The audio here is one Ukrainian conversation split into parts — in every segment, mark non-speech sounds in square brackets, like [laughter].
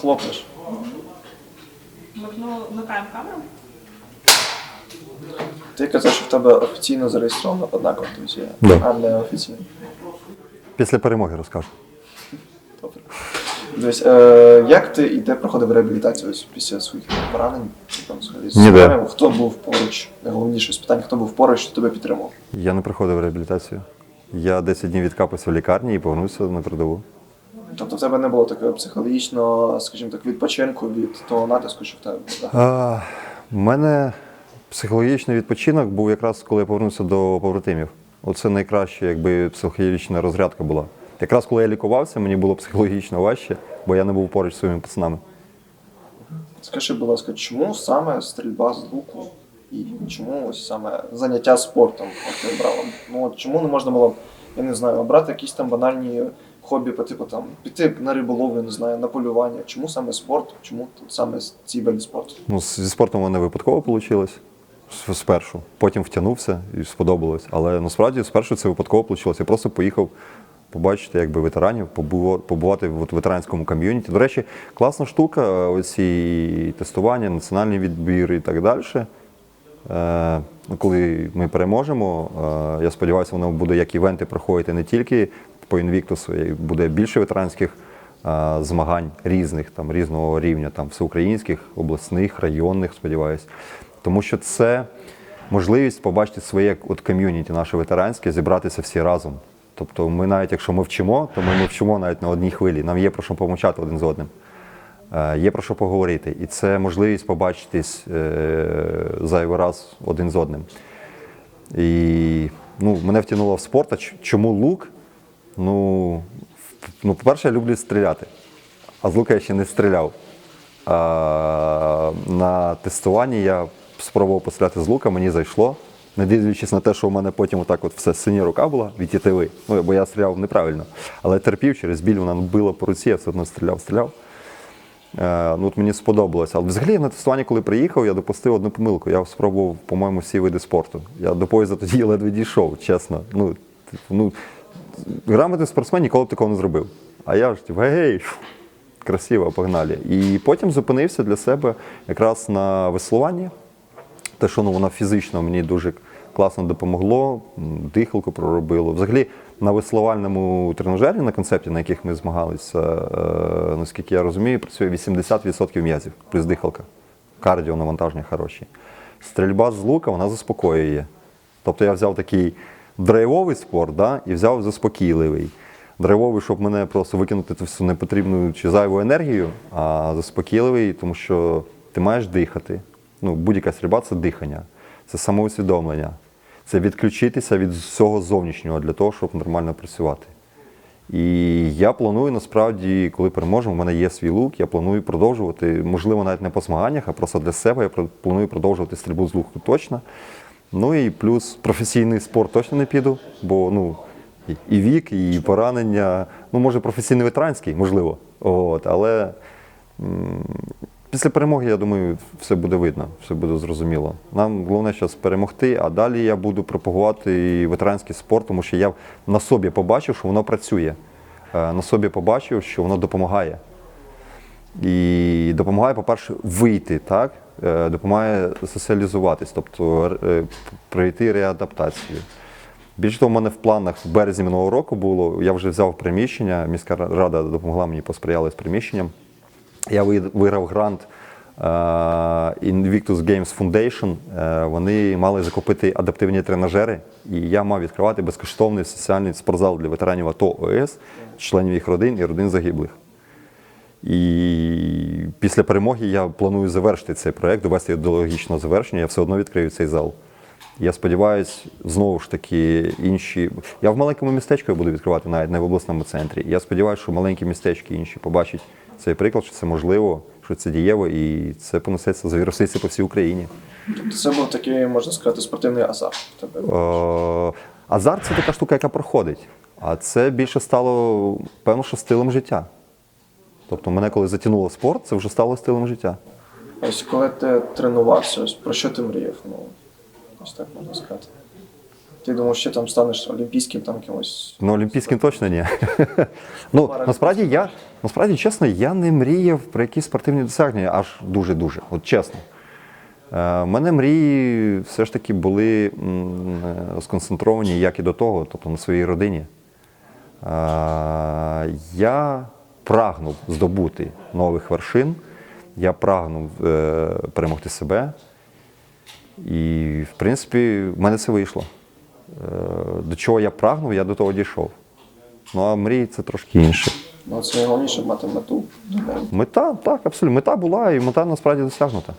Хлопнеш. Вмикаємо камеру. Ти казав, що в тебе офіційно зареєстрована одна контузія, Да. а не офіційно. Після перемоги розкажу. Добре. Дивись, е, як ти і де проходив реабілітацію ось після своїх поранень? Там, взагалі, з Ніде. Хто був поруч? Найголовніше з питань, хто був поруч, хто тебе підтримав? Я не проходив реабілітацію. Я 10 днів відкапався в лікарні і повернувся на передову. Тобто в тебе не було такого психологічного, скажімо так, відпочинку від того натиску, що в тебе був. у мене психологічний відпочинок був якраз коли я повернувся до побратимів. Оце найкраща, якби психологічна розрядка була. Якраз коли я лікувався, мені було психологічно важче, бо я не був поруч зі своїми пацанами. Скажи, будь ласка, чому саме стрільба з луку і чому ось саме заняття спортом ти обрала? Ну чому не можна було, я не знаю, обрати якісь там банальні хобі, по типу там піти на риболовлю, не знаю, на полювання. Чому саме спорт? Чому тут саме ці види спорту? Ну, зі спортом мене випадково вийшло. Спершу. Потім втягнувся і сподобалось. Але насправді спершу це випадково вийшло. Я просто поїхав побачити якби, ветеранів, побувати в ветеранському ком'юніті. До речі, класна штука, е, оці тестування, національний відбір і так далі. Е, ну, коли ми переможемо, е, я сподіваюся, воно буде як івенти проходити не тільки по інвіктусу, буде більше ветеранських змагань різних, там, різного рівня, там, всеукраїнських, обласних, районних, сподіваюся. Тому що це можливість побачити своє от ком'юніті наше ветеранське, зібратися всі разом. Тобто ми навіть якщо ми вчимо, то ми не вчимо навіть на одній хвилі. Нам є про що помовчати один з одним. Е, Є про що поговорити. І це можливість побачитись е, зайвий раз один з одним. І ну, мене втягнуло в спорт. А чому лук? Ну, ну, по-перше, я люблю стріляти. А з лука я ще не стріляв. А, на тестуванні я спробував постріляти з лука, мені зайшло. Не дивлячись на те, що у мене потім отак от все синя рука була від тітиви, ну, бо я стріляв неправильно. Але терпів через біль, вона била по руці, я все одно стріляв, стріляв. Е, ну, от мені сподобалося. Але взагалі на тестування, коли приїхав, я допустив одну помилку. Я спробував, по-моєму, всі види спорту. Я до поїзда тоді ледве дійшов, чесно. Ну, типу, ну, грамотний спортсмен ніколи б такого не зробив. А я ж типу, гей, красиво, погнали. І потім зупинився для себе якраз на веслуванні. Те, що ну, воно фізично мені дуже класно допомогло, дихалку проробило. Взагалі на веслувальному тренажері, на концепті, на яких ми змагалися, е, наскільки я розумію, працює 80% м'язів, плюс дихалка. Кардіо навантаження хороші. Стрільба з лука вона заспокоює. Тобто я взяв такий драйвовий спорт да, і взяв заспокійливий. Драйвовий, щоб мене просто викинути ту всю непотрібну чи зайву енергію, а заспокійливий, тому що ти маєш дихати. Ну, будь-яка стрільба це дихання, це самоусвідомлення, це відключитися від всього зовнішнього для того, щоб нормально працювати. І я планую насправді, коли переможемо, у мене є свій лук, я планую продовжувати, можливо, навіть не по змаганнях, а просто для себе я планую продовжувати стрільбу з луку точно. Ну і плюс професійний спорт точно не піду, бо ну, і- вік, і поранення. Ну, може, професійний ветеранський, можливо. От, але після перемоги, я думаю, все буде видно, все буде зрозуміло. Нам головне зараз перемогти, а далі я буду пропагувати і ветеранський спорт, тому що я на собі побачив, що воно працює. Е, На собі побачив, що воно допомагає. І допомагає, по-перше, вийти, так? Е, допомагає соціалізуватись, тобто е, пройти реадаптацію. Більше того, в мене в планах в березні минулого року було, я вже взяв приміщення, міська рада допомогла мені, посприяла з приміщенням. Я виграв грант е, Invictus Games Foundation. Вони мали закупити адаптивні тренажери, і я мав відкривати безкоштовний соціальний спортзал для ветеранів АТО ОС, членів їх родин і родин загиблих. І після перемоги я планую завершити цей проект, довести його до логічного завершення. Я все одно відкрию цей зал. Я сподіваюся, знову ж таки, інші. Я в маленькому містечку буду відкривати, навіть не в обласному центрі. Я сподіваюся, що маленькі містечки інші побачать цей приклад, що це можливо, що це дієво, і це понесеться, завіруситься по всій Україні. Тобто це був такий, можна сказати, спортивний азарт. тебе. Е, азарт це така штука, яка проходить. А це більше стало, певно, що стилем життя. Тобто, мене коли затягнуло в спорт, це вже стало стилем життя. Ось коли ти тренувався, ось про що ти мріяв? Ну, ось так можна сказати. Ти думав, що там станеш олімпійським там якимось. Ну, олімпійським точно ні. [laughs] ну, насправді я, насправді, чесно, я не мріяв про якісь спортивні досягнення аж дуже-дуже. От чесно. Е, У мене мрії все ж таки були е, сконцентровані, як і до того, тобто на своїй родині. Е, Я прагнув здобути нових вершин, я прагнув е, перемогти себе. І, в принципі, в мене це вийшло. Е, До чого я прагнув, я до того дійшов. Ну а мрії це трошки інше. Ну, це найголовніше мати мету. Мета, так, абсолютно. Мета була, і мета насправді досягнута.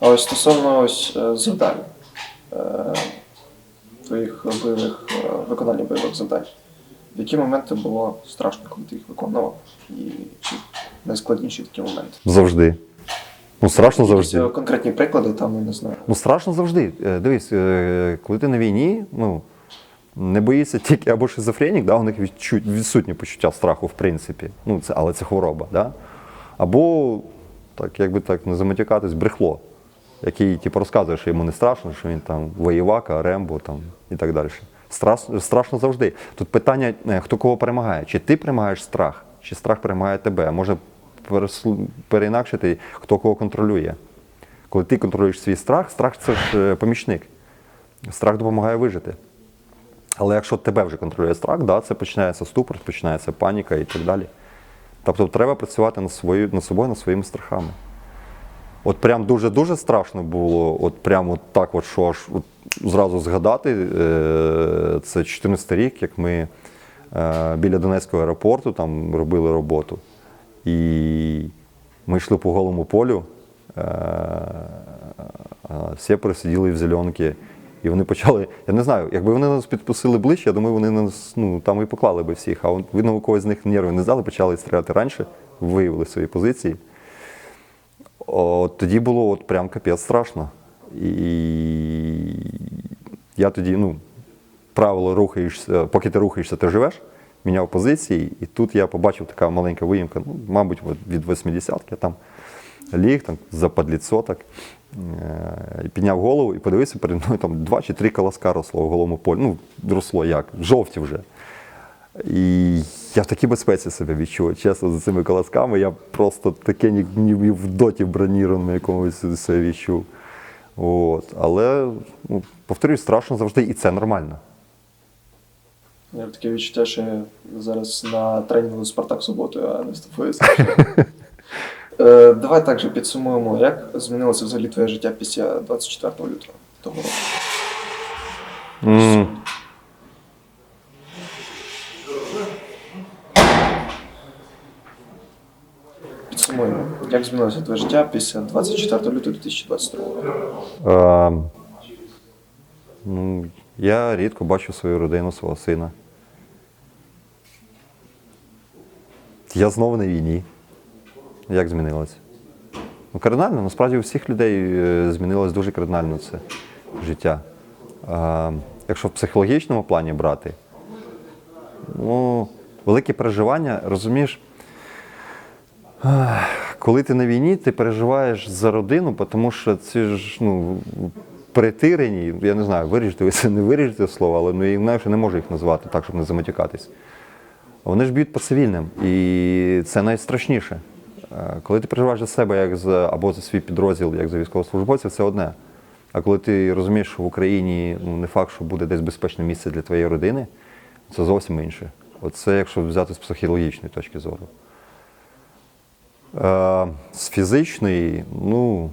А ось стосовно ось е, завдань, твоїх бойових, е, виконання бойових завдань. В які моменти було страшно, коли ти їх виконував? І чи найскладніші такі моменти? Завжди. Ну, страшно завжди. Якісь, е, конкретні приклади, там, я не знаю. Ну, страшно завжди. Е, Дивись, е, коли ти на війні, ну, не боїшся тільки або шизофренік, да, у них відчу, відсутнє почуття страху, в принципі. Ну, це, але це хвороба. Да? Або, так, як би так не заматюкатись, брехло, який типу, розказує, що йому не страшно, що він там воєвака, рембо там, і так далі. Страшно, страшно завжди. Тут питання, е, хто кого перемагає. Чи ти перемагаєш страх, чи страх перемагає тебе. Може переінакшити, хто кого контролює. Коли ти контролюєш свій страх, страх це ж е, помічник. Страх допомагає вижити. Але якщо тебе вже контролює страх, да, це починається ступор, починається паніка і так далі. Тобто треба працювати над, свою, над собою, над своїми страхами. От прям дуже-дуже страшно було, от прям от так, от, що аж от зразу згадати. Е, це 14 рік, як ми е, біля Донецького аеропорту там робили роботу. І ми йшли по голому полю, е, всі просиділи в зеленки. І вони почали, я не знаю, якби вони нас підпустили ближче, я думаю, вони нас ну, там і поклали би всіх. А видно, у когось з них нерви не здали, почали стріляти раніше, виявили свої позиції. От тоді було от прям капець страшно. І я тоді, ну, правило рухаєшся, поки ти рухаєшся, ти живеш, міняв позиції, і тут я побачив така маленька виїмка, ну, мабуть, від 80-ки там ліг там за так. Е, і Підняв голову і подивився, перед мною там два чи три колоска росло в голому полі. Ну, росло як, жовті вже. І я в такій безпеці себе відчув. Чесно, за цими колосками я просто таке ні, ні в доті бронірованому якомусь себе відчув. От. Але, ну, повторюю, страшно завжди, і це нормально. Я таке відчуття, що я зараз на тренінгу Спартак суботою, а не тобою. [laughs] Е, Давай також підсумуємо, як змінилося взагалі твоє життя після 24 лютого того року. М. Підсумуємо, як змінилося твоє життя після 24 лютого 2022 року. Ну, я рідко бачу свою родину, свого сина. Я знову на війні. Як змінилося? Ну, кардинально, насправді у всіх людей е, змінилось дуже кардинально це життя. Е, якщо в психологічному плані брати, ну, велике переживання, розумієш, коли ти на війні, ти переживаєш за родину, тому що ці ж ну, притирені, я не знаю, виріжете ви це, не виріжете слово, але ну, інакше не можу їх назвати так, щоб не заматюкатись. Вони ж б'ють по цивільним, і це найстрашніше. Е, Коли ти переживаєш за себе як за, або за свій підрозділ, як за військовослужбовця, це одне. А коли ти розумієш, що в Україні ну, не факт, що буде десь безпечне місце для твоєї родини, це зовсім інше. Оце якщо взяти з психологічної точки зору. Е, з фізичної, ну,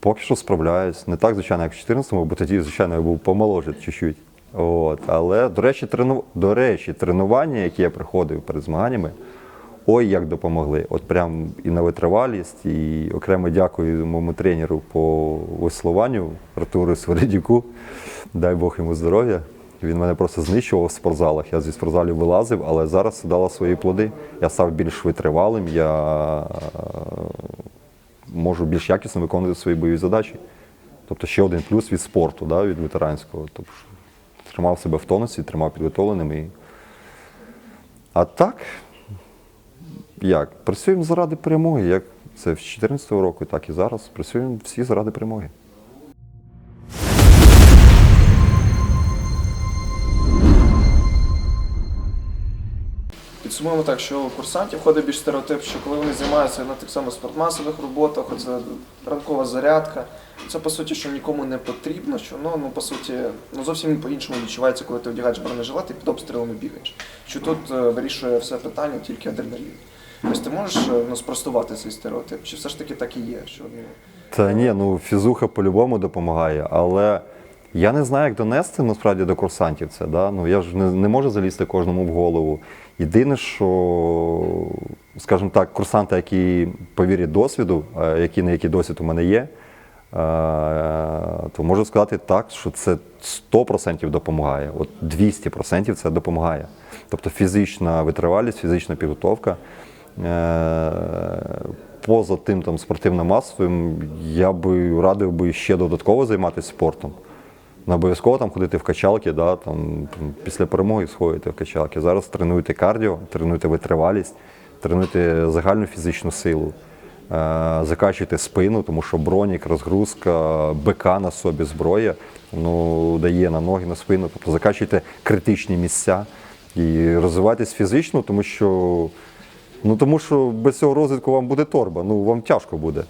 поки що справляюсь. Не так, звичайно, як в 14-му, бо тоді, звичайно, я був помоложе чуть-чуть. От. Але, до речі, трену... до речі, тренування, які я приходив перед змаганнями, ой, як допомогли. От прям і на витривалість, і окремо дякую моєму тренеру по веслуванню Артуру Свередюку. Дай Бог йому здоров'я. Він мене просто знищував в спортзалах. Я зі спортзалів вилазив, але зараз це дало свої плоди. Я став більш витривалим, я е, можу більш якісно виконувати свої бойові задачі. Тобто ще один плюс від спорту, да, від ветеранського. Тобто тримав себе в тонусі, тримав підготовленим. І... А так, як? Працюємо заради перемоги. Як Це з 2014 року, так і зараз. Працюємо всі заради перемоги. Підсумуємо так, що у курсантів ходить більш стереотип, що коли вони займаються на тих самих спортмасових роботах, оце ранкова зарядка, це по суті, що нікому не потрібно, що ну, ну по суті, ну зовсім по-іншому відчувається, коли ти одягаєш бронежилет і під обстрілами бігаєш. Що тут е, вирішує все питання тільки адреналін. Ось ти можеш е, ну, спростувати цей стереотип? Чи все ж таки так і є? Що, ну, Та ні, ну фізуха по-любому допомагає, але я не знаю, як донести насправді до курсантів це. Да? Ну, я ж не, не можу залізти кожному в голову. Єдине, що, скажімо так, курсанти, які по вірі досвіду, е, які на який досвід у мене є, е, то можу сказати так, що це 100% допомагає. От 200% це допомагає. Тобто фізична витривалість, фізична підготовка. Е, Поза тим там спортивно-масовим, я би радив би ще додатково займатися спортом. Не обов'язково там ходити в качалки, да, там, після перемоги сходити в качалки. Зараз тренуйте кардіо, тренуйте витривалість, тренуйте загальну фізичну силу, е, закачуйте спину, тому що бронік, розгрузка, БК на собі зброя ну, дає на ноги, на спину. Тобто закачуйте критичні місця і розвивайтесь фізично, тому що. Ну тому що без цього розвитку вам буде торба, ну вам тяжко буде.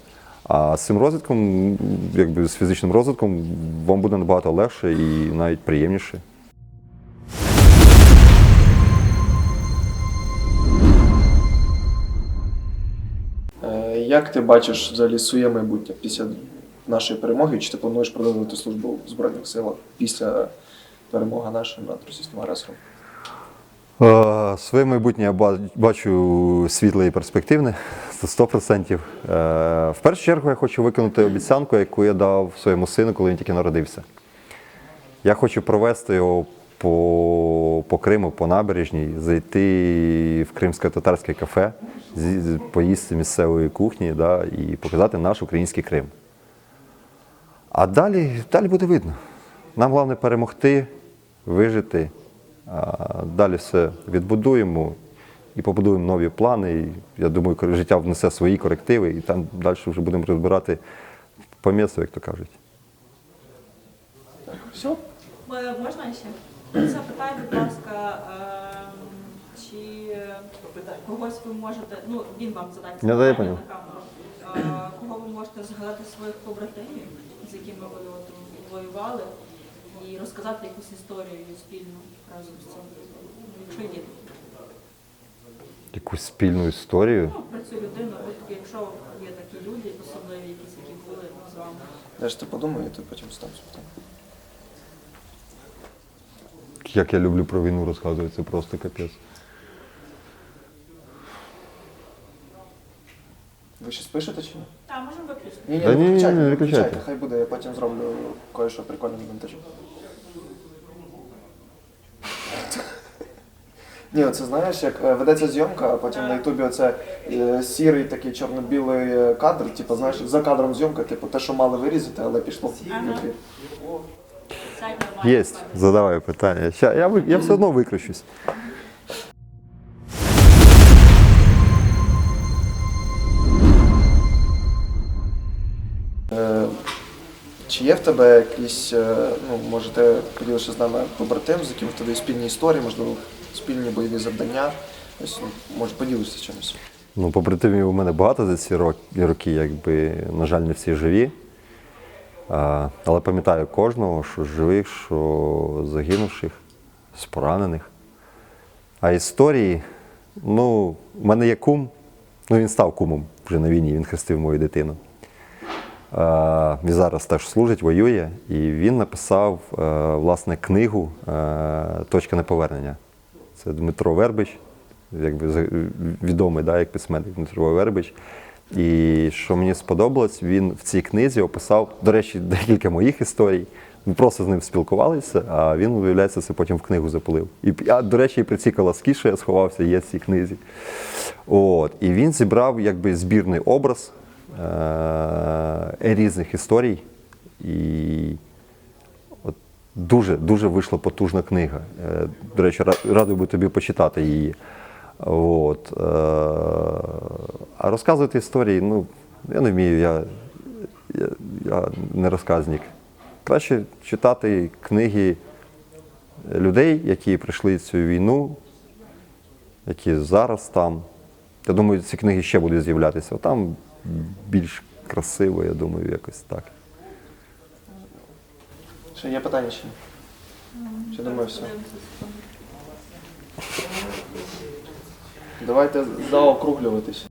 А з цим розвитком, якби з фізичним розвитком, вам буде набагато легше і навіть приємніше. Е, Як ти бачиш взагалі своє майбутнє після нашої перемоги? Чи ти плануєш продовжувати службу в Збройних силах після перемоги нашої над російським агресором? Е, Своє майбутнє я бачу світле і перспективне, це 100%. Е, В першу чергу я хочу виконати обіцянку, яку я дав своєму сину, коли він тільки народився. Я хочу провести його по, по Криму, по набережній, зайти в кримсько-татарське кафе, поїсти місцевої кухні да, і показати наш український Крим. А далі, далі буде видно. Нам головне перемогти, вижити. Далі все відбудуємо і побудуємо нові плани. І, я думаю, життя внесе свої корективи, і там далі вже будемо розбирати по місту, як то кажуть. Все. Е, Можна ще? Запитай, будь ласка, ем, чи когось ви можете, ну він вам задасть питання на камеру. Е, Кого ви можете згадати своїх побратимів, з якими ви воювали, і розказати якусь історію спільну разом з цим, якщо є. Якусь спільну історію. Ну, про цю людину, от якщо є такі люди, особливі якісь, які були з вами. Даш ти подумай, і ти потім став питання. Як я люблю про війну розказувати, це просто капець. Ви щось пишете чи ні? Так, виключити. Ні, ні, Та не ні, ні, виключайте, ні, не не виключайте. виключайте. Хай буде, я потім зроблю кое-що прикольне на монтажі. [laughs] Ні, оце знаєш, як е, ведеться зйомка, а потім на Ютубі оце е, сірий такий чорно-білий е, кадр, типу, знаєш, за кадром зйомка, типу, те, що мали вирізати, але пішло в Ага. ефір. Сядь нормально. Є, задавай питання. Ща, я, ви- я все одно викручусь. Чи є в тебе якісь, е, ну, може, ти поділишся з нами побратим, з яким в тебе спільні історії, можливо, спільні бойові завдання? Ось, ну, може, поділишся чимось. Ну, побратимів у мене багато за ці роки, якби, на жаль, не всі живі. А, але пам'ятаю кожного, що живих, що загинувших, з поранених. А історії, ну, в мене є кум, ну він став кумом вже на війні, він хрестив мою дитину. А, він зараз теж служить, воює, і він написав е, власне книгу е, Точка неповернення. Це Дмитро Вербич, якби відомий да, як письменник Дмитро Вербич. І що мені сподобалось, він в цій книзі описав, до речі, декілька моїх історій. Ми просто з ним спілкувалися, а він, виявляється, це потім в книгу запилив. І, а, до речі, при цій колоски, що я сховався, є в цій книзі. От. І він зібрав якби збірний образ е- різних історій. І от дуже, дуже вийшла потужна книга. Е, До речі, ра- радий би тобі почитати її. От. е, А розказувати історії, ну, я не вмію, я, я, я не розказник. Краще читати книги людей, які пройшли цю війну, які зараз там. Я думаю, ці книги ще будуть з'являтися. Там більш красиво, я думаю, якось так. Ще є питання ще? Чи думаю, все? Давайте заокруглюватись.